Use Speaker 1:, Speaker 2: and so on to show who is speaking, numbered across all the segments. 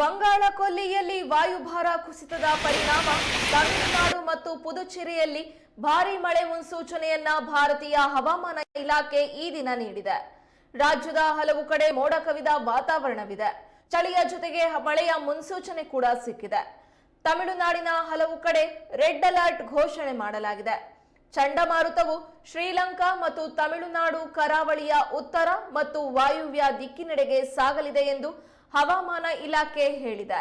Speaker 1: ಬಂಗಾಳ ಕೊಲ್ಲಿಯಲ್ಲಿ ವಾಯುಭಾರ ಕುಸಿತದ ಪರಿಣಾಮ ತಮಿಳುನಾಡು ಮತ್ತು ಪುದುಚೇರಿಯಲ್ಲಿ ಭಾರಿ ಮಳೆ ಮುನ್ಸೂಚನೆಯನ್ನ ಭಾರತೀಯ ಹವಾಮಾನ ಇಲಾಖೆ ಈ ದಿನ ನೀಡಿದೆ. ರಾಜ್ಯದ ಹಲವು ಕಡೆ ಮೋಡ ಕವಿದ ವಾತಾವರಣವಿದೆ. ಚಳಿಯ ಜೊತೆಗೆ ಮಳೆಯ ಮುನ್ಸೂಚನೆ ಕೂಡ ಸಿಕ್ಕಿದೆ. ತಮಿಳುನಾಡಿನ ಹಲವು ಕಡೆ ರೆಡ್ ಅಲರ್ಟ್ ಘೋಷಣೆ ಮಾಡಲಾಗಿದೆ. ಚಂಡಮಾರುತವು ಶ್ರೀಲಂಕಾ ಮತ್ತು ತಮಿಳುನಾಡು ಕರಾವಳಿಯ ಉತ್ತರ ಮತ್ತು ವಾಯುವ್ಯ ದಿಕ್ಕಿನೆಡೆಗೆ ಸಾಗಲಿದೆ ಎಂದು ಹವಾಮಾನ ಇಲಾಖೆ ಹೇಳಿದೆ.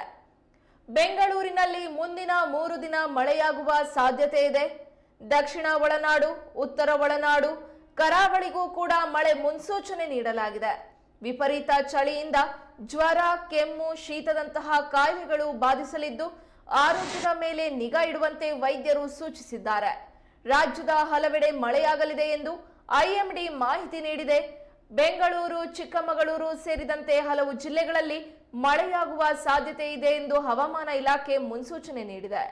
Speaker 1: ಬೆಂಗಳೂರಿನಲ್ಲಿ ಮುಂದಿನ ಮೂರು ದಿನ ಮಳೆಯಾಗುವ ಸಾಧ್ಯತೆ ಇದೆ. ದಕ್ಷಿಣ ಒಳನಾಡು, ಉತ್ತರ ಒಳನಾಡು, ಕರಾವಳಿಗೂ ಕೂಡ ಮಳೆ ಮುನ್ಸೂಚನೆ ನೀಡಲಾಗಿದೆ. ವಿಪರೀತ ಚಳಿಯಿಂದ ಜ್ವರ, ಕೆಮ್ಮು, ಶೀತದಂತಹ ಕಾಯಿಲೆಗಳು ಬಾಧಿಸಲಿದ್ದು ಆರೋಗ್ಯದ ಮೇಲೆ ನಿಗಾ ಇಡುವಂತೆ ವೈದ್ಯರು ಸೂಚಿಸಿದ್ದಾರೆ. ರಾಜ್ಯದ ಹಲವೆಡೆ ಮಳೆಯಾಗಲಿದೆ ಎಂದು ಐಎಂಡಿ ಮಾಹಿತಿ ನೀಡಿದೆ. ಬೆಂಗಳೂರು ಚಿಕ್ಕಮಗಳೂರು ಸೇರಿದಂತೆ ಹಲವು ಜಿಲ್ಲೆಗಳಲ್ಲಿ ಮಳೆಯಾಗುವ ಸಾಧ್ಯತೆ ಇದೆ ಎಂದು ಹವಾಮಾನ ಇಲಾಖೆ ಮುನ್ಸೂಚನೆ ನೀಡಿದೆ.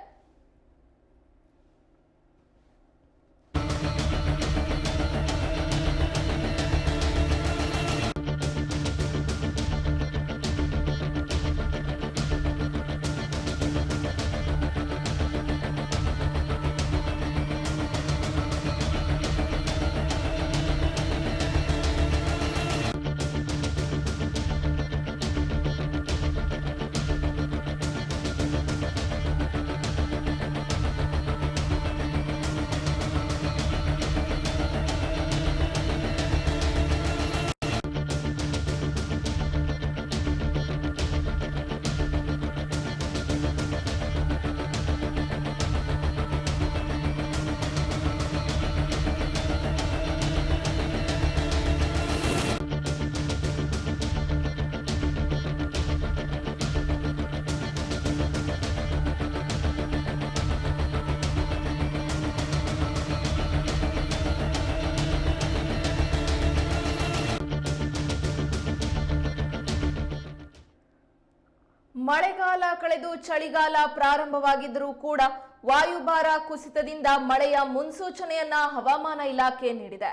Speaker 1: ಮಳೆಗಾಲ ಕಳೆದು ಚಳಿಗಾಲ ಪ್ರಾರಂಭವಾಗಿದ್ದರೂ ಕೂಡ ವಾಯುಭಾರ ಕುಸಿತದಿಂದ ಮಳೆಯ ಮುನ್ಸೂಚನೆಯನ್ನ ಹವಾಮಾನ ಇಲಾಖೆ ನೀಡಿದೆ.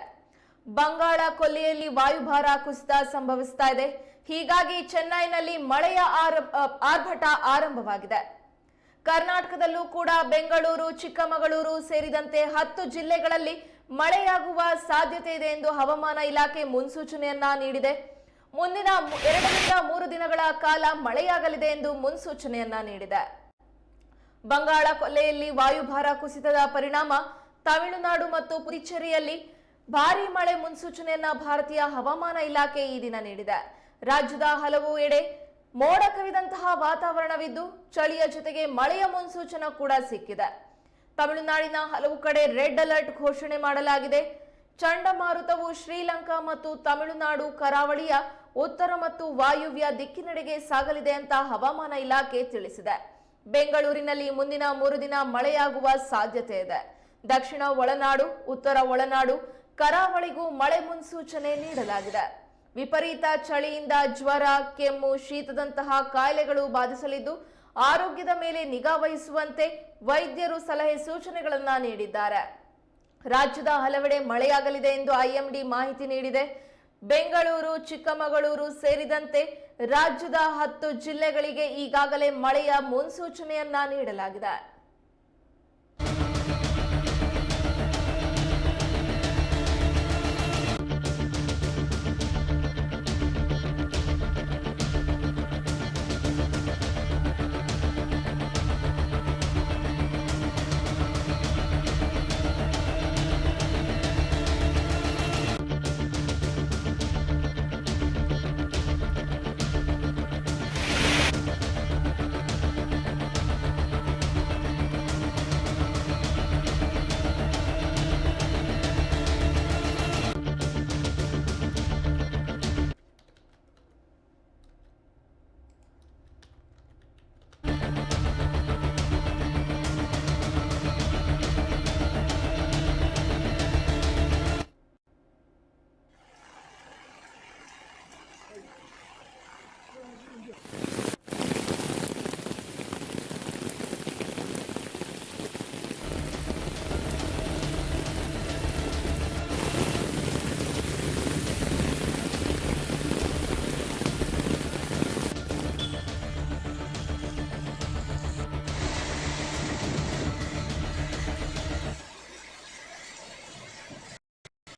Speaker 1: ಬಂಗಾಳ ಕೊಲ್ಲಿಯಲ್ಲಿ ವಾಯುಭಾರ ಕುಸಿತ ಸಂಭವಿಸ್ತಾ ಇದೆ. ಹೀಗಾಗಿ ಚೆನ್ನೈನಲ್ಲಿ ಮಳೆಯ ಆರ್ಭಟ ಆರಂಭವಾಗಿದೆ. ಕರ್ನಾಟಕದಲ್ಲೂ ಕೂಡ ಬೆಂಗಳೂರು, ಚಿಕ್ಕಮಗಳೂರು ಸೇರಿದಂತೆ ಹತ್ತು ಜಿಲ್ಲೆಗಳಲ್ಲಿ ಮಳೆಯಾಗುವ ಸಾಧ್ಯತೆ ಇದೆ ಎಂದು ಹವಾಮಾನ ಇಲಾಖೆ ಮುನ್ಸೂಚನೆಯನ್ನ ನೀಡಿದೆ. ಮುಂದಿನ ಎರಡರಿಂದ ಮೂರು ದಿನಗಳ ಕಾಲ ಮಳೆಯಾಗಲಿದೆ ಎಂದು ಮುನ್ಸೂಚನೆಯನ್ನ ನೀಡಿದೆ. ಬಂಗಾಳ ಕೊಲ್ಲೆಯಲ್ಲಿ ವಾಯುಭಾರ ಕುಸಿತದ ಪರಿಣಾಮ ತಮಿಳುನಾಡು ಮತ್ತು ಪುದುಚೇರಿಯಲ್ಲಿ ಭಾರಿ ಮಳೆ ಮುನ್ಸೂಚನೆಯನ್ನ ಭಾರತೀಯ ಹವಾಮಾನ ಇಲಾಖೆ ಈ ದಿನ ನೀಡಿದೆ. ರಾಜ್ಯದ ಹಲವು ಎಡೆ ಮೋಡ ಕವಿದಂತಹ ವಾತಾವರಣವಿದ್ದು ಚಳಿಯ ಜೊತೆಗೆ ಮಳೆಯ ಮುನ್ಸೂಚನೆ ಕೂಡ ಸಿಕ್ಕಿದೆ. ತಮಿಳುನಾಡಿನ ಹಲವು ಕಡೆ ರೆಡ್ ಅಲರ್ಟ್ ಘೋಷಣೆ ಮಾಡಲಾಗಿದೆ. ಚಂಡಮಾರುತವು ಶ್ರೀಲಂಕಾ ಮತ್ತು ತಮಿಳುನಾಡು, ಕರಾವಳಿಯ ಉತ್ತರ ಮತ್ತು ವಾಯುವ್ಯ ದಿಕ್ಕಿನೆಡೆಗೆ ಸಾಗಲಿದೆ ಅಂತ ಹವಾಮಾನ ಇಲಾಖೆ ತಿಳಿಸಿದೆ. ಬೆಂಗಳೂರಿನಲ್ಲಿ ಮುಂದಿನ ಮೂರು ದಿನ ಮಳೆಯಾಗುವ ಸಾಧ್ಯತೆ ಇದೆ. ದಕ್ಷಿಣ ಒಳನಾಡು, ಉತ್ತರ ಒಳನಾಡು, ಕರಾವಳಿಗೂ ಮಳೆ ಮುನ್ಸೂಚನೆ ನೀಡಲಾಗಿದೆ. ವಿಪರೀತ ಚಳಿಯಿಂದ ಜ್ವರ, ಕೆಮ್ಮು, ಶೀತದಂತಹ ಕಾಯಿಲೆಗಳು ಬಾಧಿಸಲಿದ್ದು, ಆರೋಗ್ಯದ ಮೇಲೆ ನಿಗಾ ವಹಿಸುವಂತೆ ವೈದ್ಯರು ಸಲಹೆ ಸೂಚನೆಗಳನ್ನು ನೀಡಿದ್ದಾರೆ. ರಾಜ್ಯದ ಹಲವೆಡೆ ಮಳೆಯಾಗಲಿದೆ ಎಂದು ಐಎಂಡಿ ಮಾಹಿತಿ ನೀಡಿದೆ. ಬೆಂಗಳೂರು, ಚಿಕ್ಕಮಗಳೂರು ಸೇರಿದಂತೆ ರಾಜ್ಯದ ಹತ್ತು ಜಿಲ್ಲೆಗಳಿಗೆ ಈಗಾಗಲೇ ಮಳೆಯ ಮುನ್ಸೂಚನೆಯನ್ನ ನೀಡಲಾಗಿದೆ.